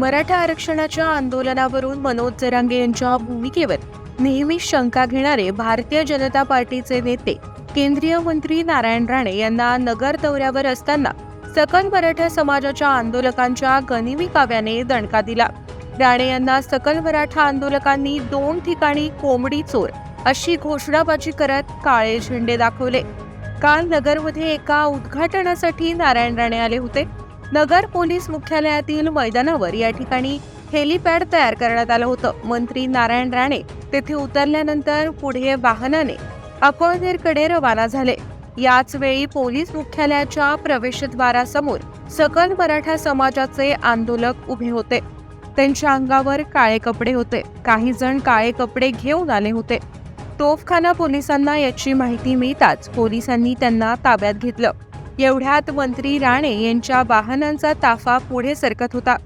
मराठा आरक्षणाच्या आंदोलनावरून मनोज जरांगे यांच्या भूमिकेवर नेहमीच शंका घेणारे भारतीय जनता पार्टीचे नेते केंद्रीय मंत्री नारायण राणे यांना नगर दौऱ्यावर असताना सकल मराठा समाजाच्या आंदोलकांच्या गनिमी काव्याने दणका दिला. राणे यांना सकल मराठा आंदोलकांनी दोन ठिकाणी कोंबडी चोर अशी घोषणाबाजी करत काळे झेंडे दाखवले. काल नगरमध्ये एका उद्घाटनासाठी नारायण राणे आले होते. नगर पोलीस मुख्यालयातील मैदानावर या ठिकाणी हेलिपॅड तयार करण्यात आलं होतं. मंत्री नारायण राणे तेथे उतरल्यानंतर पुढे वाहनाने अकोळनेरकडे रवाना झाले. याच वेळी पोलीस मुख्यालयाच्या प्रवेशद्वारासमोर सकल मराठा समाजाचे आंदोलक उभे होते. त्यांच्या अंगावर काळे कपडे होते. काही जण काळे कपडे घेऊन आले होते. तोफखाना पोलिसांना याची माहिती मिळताच पोलिसांनी त्यांना ताब्यात घेतलं. एवढ्यात मंत्री राणे यांच्या वाहनांचा ताफा पुढे सरकत होता.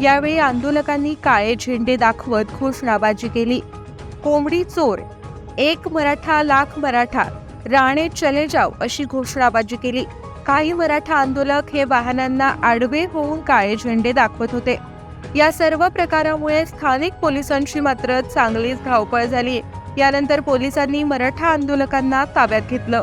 यावेळी आंदोलकांनी काळे झेंडे दाखवत घोषणाबाजी केली. कोंबडी चोर एक मराठा लाख मराठा राणे चले जाव अशी घोषणाबाजी केली. काही मराठा आंदोलक हे वाहनांना आडवे होऊन काळे झेंडे दाखवत होते. या सर्व प्रकारामुळे स्थानिक पोलिसांची मात्र चांगलीच धावपळ झाली. यानंतर पोलिसांनी मराठा आंदोलकांना ताब्यात घेतलं.